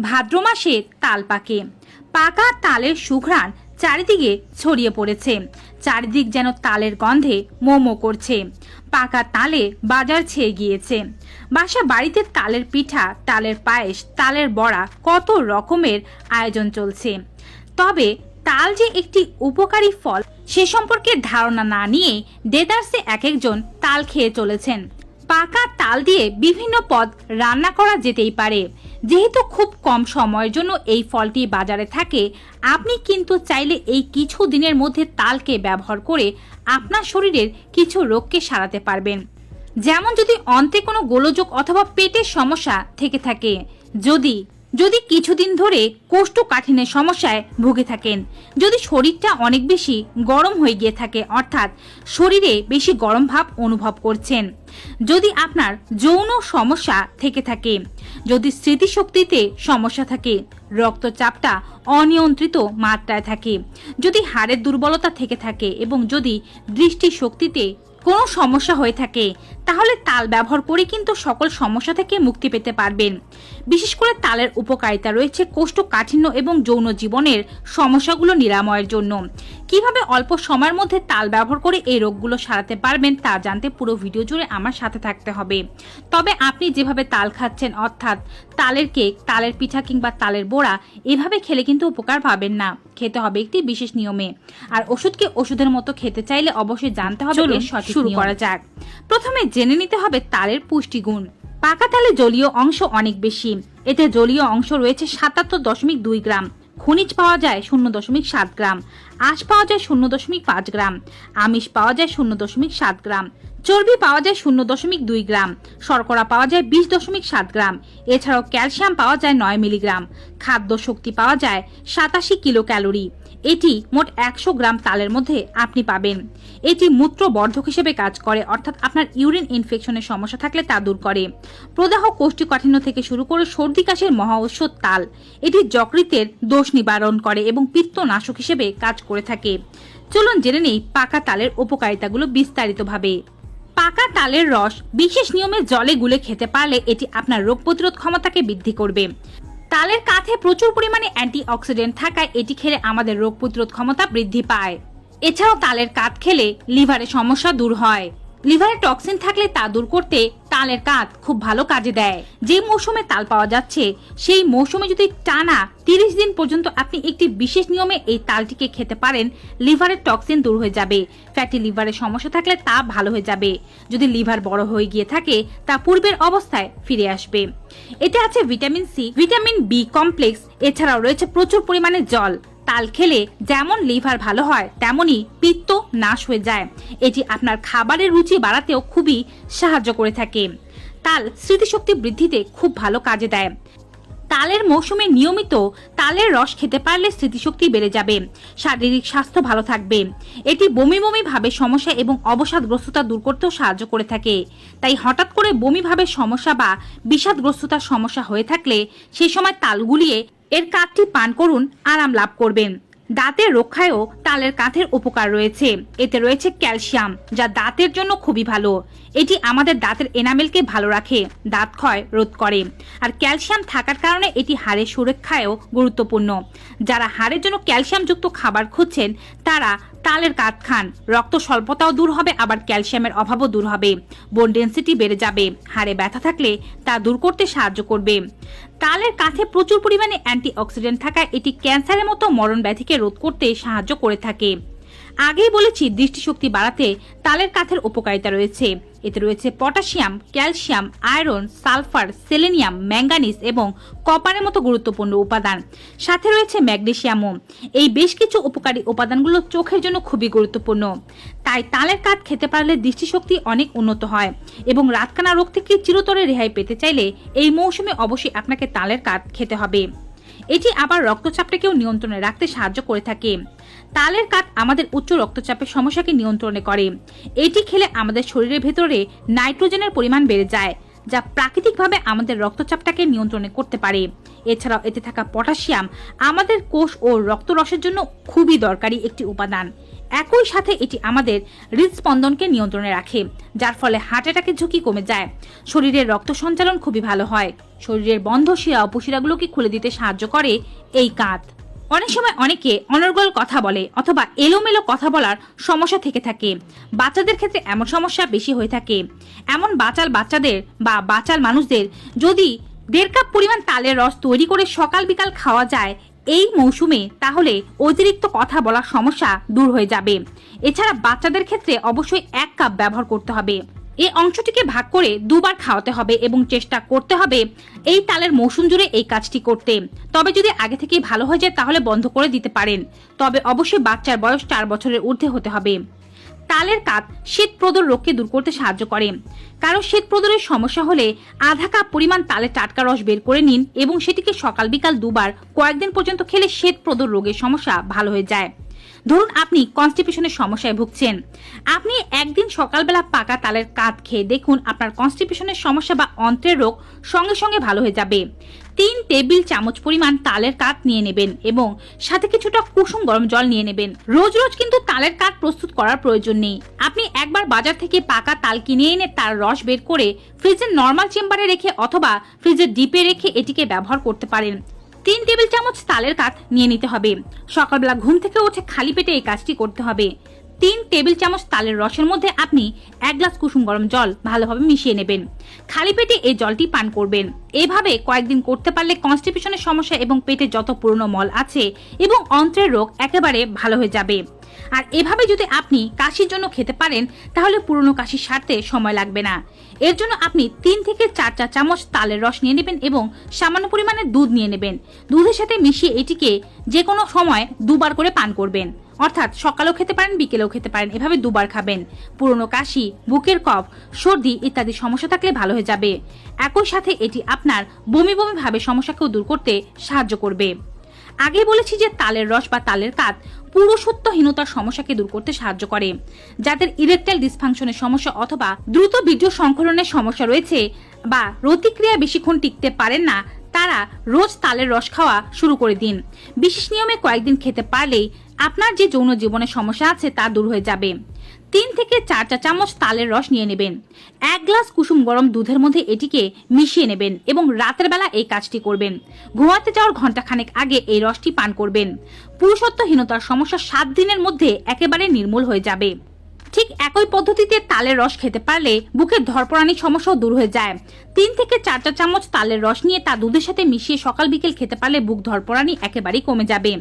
ভাদ্র মাসে তাল পাকে। পাকা তালের সুঘ্রাণ চারিদিকে ছড়িয়ে পড়েছে। চারিদিক যেন তালের গন্ধে মোমো করছে। পাকা তালে বাজার ছেয়ে গিয়েছে। বাসা বাড়িতে তালের পিঠা, তালের পায়েস, তালের বড়া কত রকমের আয়োজন চলছে। তবে তাল যে একটি উপকারী ফল, সে সম্পর্কে ধারণা না নিয়ে দেদার্সে এক একজন তাল খেয়ে চলেছেন। পাকা তাল দিয়ে বিভিন্ন পদ রান্না করা যেতেই পারে। যেহেতু খুব কম সময়ের জন্য এই ফলটি বাজারে থাকে, আপনি কিন্তু চাইলে এই কিছু দিনের মধ্যে তালকে ব্যবহার করে আপনার শরীরের কিছু রোগকে সারাতে পারবেন। যেমন যদি অন্তে কোনো গোলযোগ অথবা পেটের সমস্যা থেকে থাকে, যদি যদি কিছুদিন ধরে কোষ্ঠকাঠিন্যের সমস্যায় ভুগে থাকেন, যদি শরীরটা অনেক বেশি গরম হয়ে গিয়ে থাকে, অর্থাৎ শরীরে বেশি গরম ভাব অনুভব করছেন, যদি আপনার যৌন সমস্যা থেকে থাকে, যদি স্মৃতিশক্তিতে সমস্যা থাকে, রক্তচাপটা অনিয়ন্ত্রিত মাত্রায় থাকে, যদি হাড়ের দুর্বলতা থেকে থাকে এবং যদি দৃষ্টিশক্তিতে কোনো সমস্যা হয়ে থাকে তাহলে তাল ব্যবহার করে কিন্তু সকল সমস্যা থেকে মুক্তি পেতে পারবেন। বিশেষ করে তালের উপকারিতা রয়েছে কোষ্ঠকাঠিন্য এবং যৌন জীবনের সমস্যাগুলো নিরাময়ের জন্য। কীভাবে অল্প সময়ের মধ্যে তাল ব্যবহার করে এই রোগগুলো সারাতে পারবেন তা জানতে পুরো ভিডিও জুড়ে আমার সাথে থাকতে হবে। তবে আপনি যেভাবে তাল খাচ্ছেন অর্থাৎ তালের কেক তালের পিঠা কিংবা তালের বোড়া এভাবে খেলে কিন্তু উপকার পাবেন না। খেতে হবে একটি বিশেষ নিয়মে। আর ওষুধকে ওষুধের মতো খেতে চাইলে অবশ্যই জানতে হবে শুরু করা যাক। প্রথমে জেনে নিতে হবে তালের পুষ্টিগুণ। পাকা তালে জলীয় অংশ অনেক বেশি। এতে জলীয় অংশ রয়েছে সাতাত্তর দশমিক দুই গ্রাম। খনিজ পাওয়া যায় শূন্য দশমিক সাত গ্রাম। আঁশ পাওয়া যায় শূন্য দশমিক পাঁচ গ্রাম। আমিষ পাওয়া যায় শূন্য দশমিক সাত গ্রাম। চর্বি পাওয়া যায় শূন্য দশমিক দুই গ্রাম। শর্করা পাওয়া যায় বিশ দশমিক সাত গ্রাম। এছাড়াও ক্যালসিয়াম পাওয়া যায় নয় মিলিগ্রাম। খাদ্য শক্তি পাওয়া যায় সাতাশি কিলো ক্যালোরি এটি মোট একশো গ্রাম তালের মধ্যে আপনি পাবেন। এটি মূত্রবর্ধক হিসেবে কাজ করে, অর্থাৎ আপনার ইউরিন ইনফেকশনের সমস্যা থাকলে তা দূর করে। প্রদাহ কোষ্ঠকাঠিন্য থেকে শুরু করে সর্দি, কাশির মহা ঔষধ তাল। এটি যকৃতের দোষ নিবারণ করে এবং পিত্তনাশক হিসেবে কাজ করে থাকে। চলুন জেনে নেই পাকা তালের উপকারিতাগুলো বিস্তারিতভাবে। পাকা তালের রস বিশেষ নিয়মে জলে গুলে খেতে পারলে এটি আপনার রোগ প্রতিরোধ ক্ষমতাকে বৃদ্ধি করবে। তালের কাঠে প্রচুর পরিমাণে অ্যান্টিঅক্সিডেন্ট থাকায় এটি খেলে আমাদের রোগ প্রতিরোধ ক্ষমতা বৃদ্ধি পায়। এছাড়াও তালের কাঠ খেলে লিভারের সমস্যা দূর হয়। লিভারে টক্সিন থাকলে তা দূর করতে তালের কাঠ খুব ভালো কাজে দেয়। যে মৌসুমে তাল পাওয়া যাচ্ছে, সেই মৌসুমে যদি টানা তিরিশ দিন পর্যন্ত আপনি একটি বিশেষ নিয়মে এই তালটিকে খেতে পারেন লিভারের টক্সিন দূর হয়ে যাবে। ফ্যাটি লিভারের সমস্যা থাকলে তা ভালো হয়ে যাবে। যদি লিভার বড় হয়ে গিয়ে থাকে, তা পূর্বের অবস্থায় ফিরে আসবে। এতে আছে vitamin C, vitamin B complex, এছাড়াও রয়েছে প্রচুর পরিমাণে জল। তাল খেলে যেমন লিভার ভালো হয়, তেমনই পিত্ত নাশ হয়ে যায়। এটি আপনার খাবারের রুচি বাড়াতেও খুবই সাহায্য করে থাকে। তাল স্মৃতিশক্তি বৃদ্ধিতে খুব ভালো কাজে দেয়। তালের মৌসুমে নিয়মিত তালের রস খেতে পারলে স্মৃতিশক্তি বেড়ে যাবে, শারীরিক স্বাস্থ্য ভালো থাকবে। এটি বমি বমি ভাবের সমস্যা এবং অবসাদগ্রস্ততা দূর করতেও সাহায্য করে থাকে। তাই হঠাৎ করে বমি ভাবের সমস্যা বা বিষাদগ্রস্ততার সমস্যা হয়ে থাকলে সেই সময় তাল গুলিয়ে এর কাপটি পান করুন আরাম লাভ করবেন। দাঁতের রক্ষায়ও তালের কাঠের উপকার রয়েছে। এতে রয়েছে ক্যালসিয়াম, যা দাঁতের জন্য খুবই ভালো। এটি আমাদের দাঁতের এনামেলকে ভালো রাখে, দাঁত ক্ষয় রোধ করে। আর ক্যালসিয়াম থাকার কারণে এটি হাড়ের সুরক্ষায়ও গুরুত্বপূর্ণ। যারা হাড়ের জন্য ক্যালসিয়ামযুক্ত খাবার খুঁজছেন, তারা তালের কাঠ খান। রক্ত স্বল্পতাও দূর হবে, আবার ক্যালসিয়ামের অভাবও দূর হবে। বোন ডেন্সিটি বেড়ে যাবে। হাড়ে ব্যথা থাকলে তা দূর করতে সাহায্য করবে। তালের কাঠে প্রচুর পরিমাণে অ্যান্টিঅক্সিডেন্ট থাকায় এটি ক্যান্সারের মতো মরণ ব্যাধিকে রোধ করতে সাহায্য করে থাকে। আগেই বলেছি দৃষ্টিশক্তি বাড়াতে তালের কাঠের উপকারিতা রয়েছে। এতে রয়েছে potassium, calcium, iron, sulphur, selenium, manganese এবং কপারের মতো গুরুত্বপূর্ণ উপাদান। সাথে রয়েছে ম্যাগনেসিয়ামও। এই বেশ কিছু উপকারী উপাদানগুলো চোখের জন্য খুবই গুরুত্বপূর্ণ। তাই তালের কাঠ খেতে পারলে দৃষ্টিশক্তি অনেক উন্নত হয় এবং রাতকানা রোগ থেকে চিরতরে রেহাই পেতে চাইলে এই মৌসুমে অবশ্যই আপনাকে তালের কাঠ খেতে হবে। এটি আবার রক্তচাপটাকেও নিয়ন্ত্রণে রাখতে সাহায্য করে থাকে। তালের কাঠ আমাদের উচ্চ রক্তচাপের সমস্যাকে নিয়ন্ত্রণে করে। এটি খেলে আমাদের শরীরের ভেতরে নাইট্রোজেনের পরিমাণ বেড়ে যায়, যা প্রাকৃতিকভাবে আমাদের রক্তচাপটাকে নিয়ন্ত্রণে করতে পারে। এছাড়াও এতে থাকা পটাশিয়াম আমাদের কোষ ও রক্তরসের জন্য খুবই দরকারি একটি উপাদান। একই সাথে এটি আমাদের হৃদস্পন্দনকে নিয়ন্ত্রণে রাখে, যার ফলে হার্ট অ্যাটাকের ঝুঁকি কমে যায়। শরীরের রক্ত সঞ্চালন খুবই ভালো হয়। শরীরের বন্ধ শিরা উপশিরাগুলোকে খুলে দিতে সাহায্য করে এই কাঁধ অনেক সময় অনেকে অনর্গল কথা বলে অথবা এলোমেলো কথা বলার সমস্যা থেকে থাকে। বাচ্চাদের ক্ষেত্রে এমন সমস্যা বেশি হয়ে থাকে। এমন বাচাল বাচ্চাদের বা বাচাল মানুষদের যদি দেড় কাপ পরিমাণ তালের রস তৈরি করে সকাল বিকাল খাওয়া যায় এই মৌসুমে, তাহলে অতিরিক্ত কথা বলার সমস্যা দূর হয়ে যাবে। এছাড়া বাচ্চাদের ক্ষেত্রে অবশ্যই এক কাপ ব্যবহার করতে হবে। এই অংশটিকে ভাগ করে দুবার খাওয়াতে হবে এবং চেষ্টা করতে হবে এই তালের মৌসুম জুড়ে এই কাজটি করতে। তবে যদি আগে থেকেই ভালো হয়ে যায়, তাহলে বন্ধ করে দিতে পারেন। তবে অবশ্যই বাচ্চার বয়স চার বছরের ঊর্ধ্বে হতে হবে। তালের কাত শীত প্রদর রোগকে দূর করতে সাহায্য করে। কারও শীত প্রদরের সমস্যা হলে আধা কাপ পরিমাণ তালে টাটকা রস বের করে নিন এবং সেটিকে সকাল বিকাল দুবার, কয়েকদিন পর্যন্ত খেলে শ্বেত প্রদর রোগের সমস্যা ভালো হয়ে যায়। ধরুন আপনি কনস্টিপেশনের সমস্যায় ভুগছেন। আপনি একদিন সকালবেলা পাকা তালের কাত খেয়ে দেখুন আপনার কনস্টিপেশনের সমস্যা বা অন্ত্রের রোগ সঙ্গে সঙ্গে ভালো হয়ে যাবে। তিন টেবিল চামচ পরিমাণ তালের কাত নিয়ে নেবেন এবং সাথে কিছুটা কুসুম গরম জল নিয়ে নেবেন। রোজ রোজ কিন্তু তালের কাত প্রস্তুত করার প্রয়োজন নেই। আপনি একবার বাজার থেকে পাকা তাল কিনে এনে তার রস বের করে ফ্রিজের নর্মাল চেম্বারে রেখে অথবা ফ্রিজের ডিপে রেখে এটিকে ব্যবহার করতে পারেন। তিন টেবিল চামচ তালের কাত নিয়ে নিতে হবে। সকালবেলা ঘুম থেকে উঠে খালি পেটে এই কাজটি করতে হবে। তিন টেবিল চামচ তালের রসের মধ্যে আপনি এক গ্লাস কুসুম গরম জল ভালোভাবে মিশিয়ে নেবেন। খালি পেটে এই জলটি পান করবেন। এভাবে কয়েকদিন করতে পারলে কনস্টিপেশনের সমস্যা এবং পেটে যত পুরনো মল আছে এবং অন্ত্রের রোগ একেবারে ভালো হয়ে যাবে। আর এভাবে যদি আপনি কাশির জন্য খেতে পারেন, তাহলে পুরনো কাশি সারতে সময় লাগবে না। এর জন্য আপনি তিন থেকে চার চা চামচ তালের রস নিয়ে নেবেন এবং সামান্য পরিমাণে দুধ নিয়ে নেবেন। দুধের সাথে মিশিয়ে এটিকে যে কোনো সময় দুবার করে পান করবেন। অর্থাৎ সকালেও খেতে পারেন, বিকেলেও খেতে পারেন। এভাবে দুবার খাবেন। পুরনো কাশি, বুকের কফ, সর্দি ইত্যাদি সমস্যা থাকলে ভালো হয়ে যাবে। একই সাথে এটি আপনার বমি বমি ভাবে সমস্যাকেও দূর করতে সাহায্য করবে। আগে বলেছি যে তালের রস বা তালের কাত পুরুষত্বহীনতার সমস্যাকে দূর করতে সাহায্য করে। যাদের ইরেকটাইল ডিসফাংশনের সমস্যা অথবা দ্রুত বীর্য সংকলনের সমস্যা রয়েছে বা প্রতিক্রিয়া বেশিক্ষণ টিকতে পারেন না তারা রোজ তালের রস খাওয়া শুরু করে দিন। বিশেষ নিয়মে কয়েকদিন খেতে পারলেই আপনার যে যৌন জীবনের সমস্যা আছে তা দূর হয়ে যাবে। তিন থেকে চার চা চামচ তালের রস নিয়ে নেবেন। এক গ্লাস কুসুম গরম দুধের মধ্যে এটিকে মিশিয়ে নেবেন এবং রাতের বেলা এই কাজটি করবেন। ঘুমাতে যাওয়ার ঘন্টাখানেক আগে এই রসটি পান করবেন। পুরুষত্বহীনতার সমস্যা সাত দিনের মধ্যে একেবারে নির্মূল হয়ে যাবে। ঠিক একই পদ্ধতিতে তালের রস খেতে পারলে বুকের ধরপড়ানির সমস্যাও দূর হয়ে যায়। তিন থেকে চার চা চামচ তালের রস নিয়ে তা দুধের সাথে মিশিয়ে সকাল বিকেল খেতে পারলে বুক ধরপড়ানি একেবারেই কমে যাবে।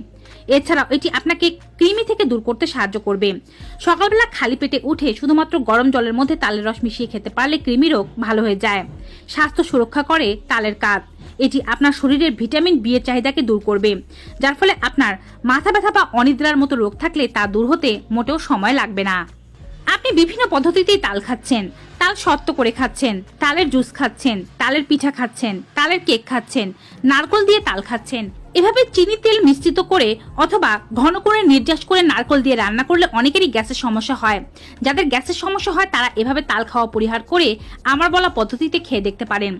এছাড়াও এটি আপনাকে কৃমি থেকে দূর করতে সাহায্য করবে। সকালবেলা খালি পেটে উঠে শুধুমাত্র গরম জলের মধ্যে তালের রস মিশিয়ে খেতে পারলে কৃমি রোগ ভালো হয়ে যায়। স্বাস্থ্য সুরক্ষা করে তালের কাজ। এটি আপনার শরীরের ভিটামিন বি এর চাহিদাকে দূর করবে, যার ফলে আপনার মাথা ব্যথা বা অনিদ্রার মতো রোগ থাকলে তা দূর হতে মোটেও সময় লাগবে না। আপনি বিভিন্ন পদ্ধতিতেই তাল খাচ্ছেন। তাল শক্ত করে খাচ্ছেন, তালের জুস খাচ্ছেন, তালের পিঠা খাচ্ছেন, তালের কেক খাচ্ছেন, নারকল দিয়ে তাল খাচ্ছেন। এভাবে চিনি তেল মিশ্রিত করে অথবা ঘন করে নির্যাস করে নারকল দিয়ে রান্না করলে অনেকেরই গ্যাসের সমস্যা হয়। যাদের গ্যাসের সমস্যা হয়, তারা এভাবে তাল খাওয়া পরিহার করে আমার বলা পদ্ধতিতে খেয়ে দেখতে পারেন।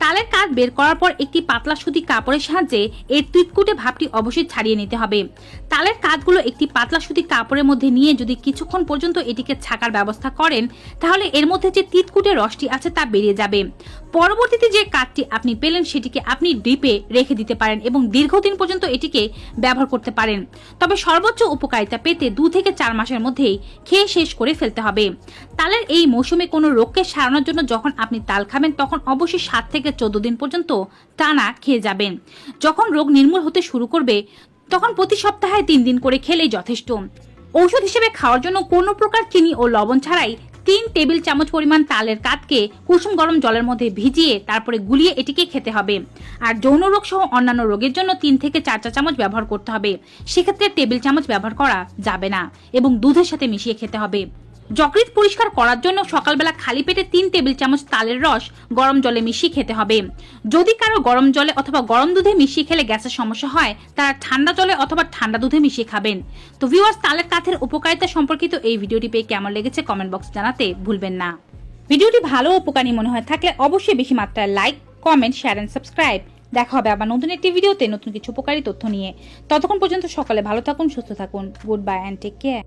তালের কাঠ বের করার পর একটি পাতলা সুতি কাপড়ের সাহায্যে এর তুইতকুটে ভাবটি অবশ্যই ছাড়িয়ে নিতে হবে। তালের কাঠগুলো একটি পাতলা সুতি কাপড়ের মধ্যে নিয়ে যদি কিছুক্ষণ পর্যন্ত এটিকে ছাকার ব্যবস্থা করেন, তাহলে এর মধ্যে যে তিতকুটে রসটি আছে তা বেরিয়ে যাবে। পরবর্তীতে যে কাঠটি আপনি পেলেন, সেটিকে আপনি ডিপে রেখে দিতে পারেন এবং দীর্ঘদিন পর্যন্ত এটিকে ব্যবহার করতে পারেন। তবে সর্বোচ্চ উপকারিতা পেতে দু থেকে চার মাসের মধ্যেই খেয়ে শেষ করে ফেলতে হবে। তালের এই মৌসুমে কোনো রোগকে সারানোর জন্য যখন আপনি তাল খাবেন, তখন অবশ্যই সাত থেকে চোদ্দ দিন পর্যন্ত টানা খেয়ে যাবেন। যখন রোগ নির্মূল হতে শুরু করবে, তখন প্রতি সপ্তাহে তিন দিন করে খেলেই যথেষ্ট। ঔষধ হিসেবে খাওয়ার জন্য কোনো প্রকার চিনি ও লবণ ছাড়াই তিন টেবিল চামচ পরিমাণ তালের কাতকে কুসুম গরম জলের মধ্যে ভিজিয়ে তারপরে গুলিয়ে এটিকে খেতে হবে। আর যৌন রোগ সহ অন্যান্য রোগের জন্য তিন থেকে চার চা চামচ ব্যবহার করতে হবে। সেক্ষেত্রে টেবিল চামচ ব্যবহার করা যাবে না এবং দুধের সাথে মিশিয়ে খেতে হবে। যকৃৎ পরিষ্কার করার জন্য সকালবেলা খালি পেটে তিন টেবিল চামচ তালের রস গরম জলে মিশিয়ে খেতে হবে। যদি কারও গরম জলে অথবা গরম দুধে মিশিয়ে খেলে গ্যাসের সমস্যা হয়, তারা ঠান্ডা জলে অথবা ঠান্ডা দুধে মিশিয়ে খাবেন। তো ভিউয়ার্স তালের কাঠের উপকারিতা সম্পর্কিত এই ভিডিওটি পেয়ে কেমন লেগেছে কমেন্ট বক্স জানাতে ভুলবেন না। ভিডিওটি ভালো উপকারী মনে হয় থাকলে অবশ্যই বেশি মাত্রায় like comment share and subscribe দেখা হবে আবার নতুন একটি ভিডিওতে নতুন কিছু উপকারী তথ্য নিয়ে। ততক্ষণ পর্যন্ত সকালে ভালো থাকুন, সুস্থ থাকুন। Goodbye and take care